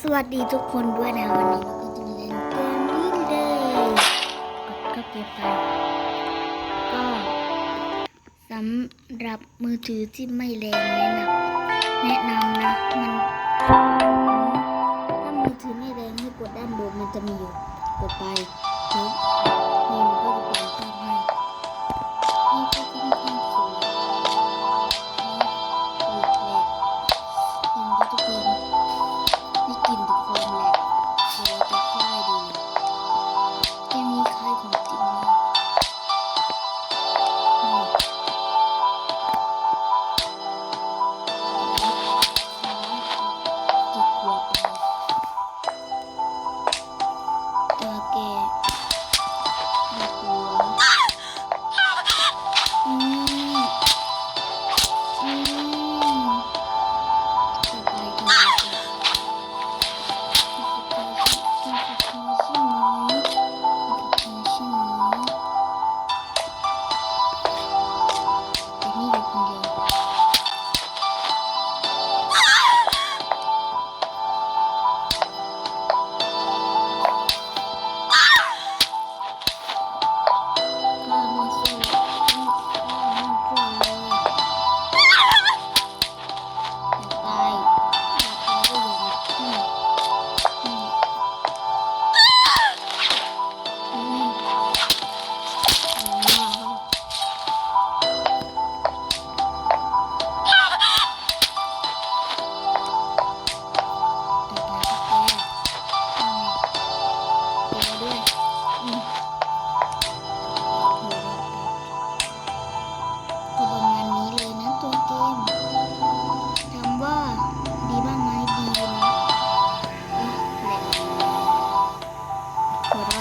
สวัสดีทุกคนด้วยนะวันนี้เราก็จะมาเล่นเกมนี้เลยกดเข้าเกมไปก็สำหรับมือถือที่ไม่แรงแนะนำแนะนำนะมันถ้ามือถือไม่แรงให้กดด้านบนมันจะมีอยู่กดไปนี่มันก็จะเป็น อื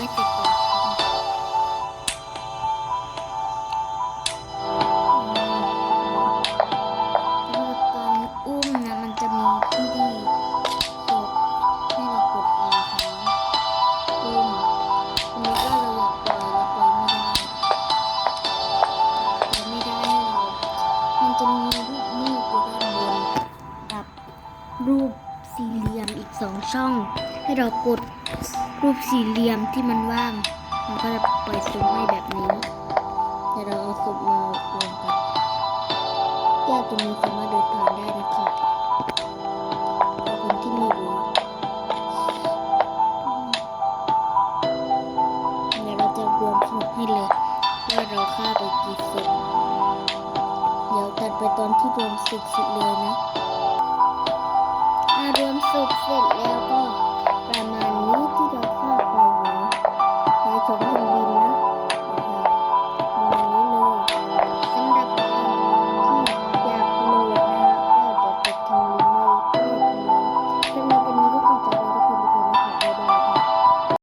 านบนกับรูปสี่เหลี่ยมอีกสองช่อง ให้เรากด รูปสี่เหลี่ยมที่มันว่างมันก็จะปล่อยสุ่มให้แบบนี้เดี๋ยวเราเอาสุ่มมารวมกันแก้วตัวนี้สามารถเดินทางได้นะครับเอาคนที่ไม่รู้เดี๋ยวเราจะรวมสุ่มให้เลยว่าเราฆ่าไปกี่สุ่มเดี๋ยวตัดไปตอนที่รวมสุกเสร็จเลยนะอารวมสุกเสร็จแล้ว